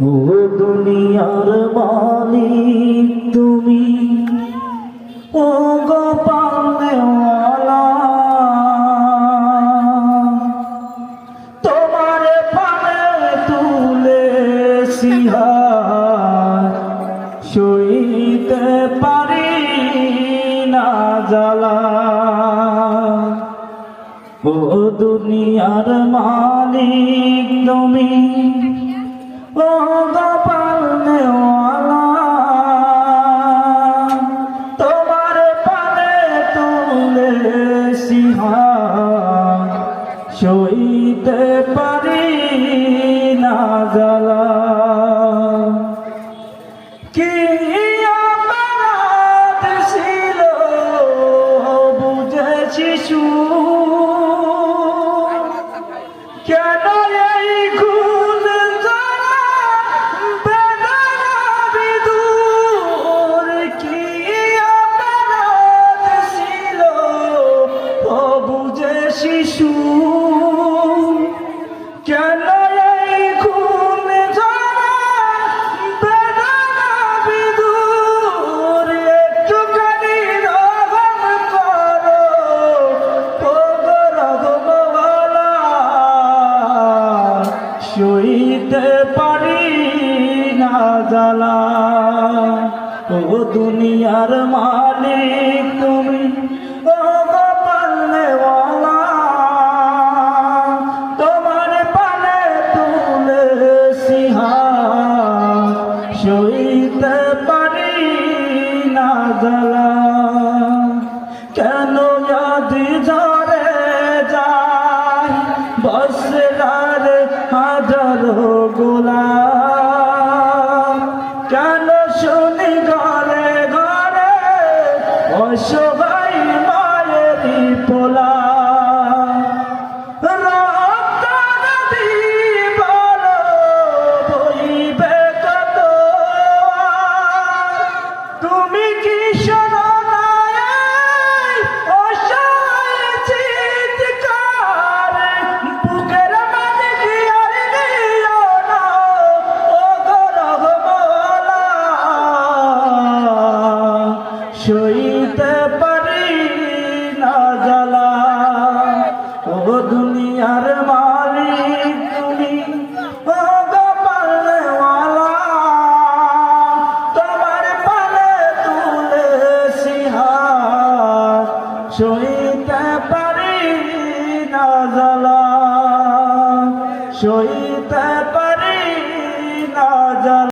ও দুনিয়ার মালিক তুমি। ও গোপাল দেওয়ালা তোমার পানে তুলে সইতে পারি না জ্বালা। ও দুনিয়ার মালিক তুমি। তোমার পানে তুলে সিহার সইতে পারি না জ্বালা কি ছিল বুঝেছি কেন গো রঘুবলা সইতে পারি না জ্বালা। ও দুনিয়ার মালিক সইতে পারি না জ্বালা কেন যদি ঝরে যায়? বসরার হাজারো গোলা। কেন শুনি ঘরে ঘরে অসবাই মায়েরই পোলা? সইতে পারি না জ্বালা। ও দুনিয়ার মালিক তুমি তোমার সইতে পারি না জ্বালা। সইতে পারি না জ্বালা।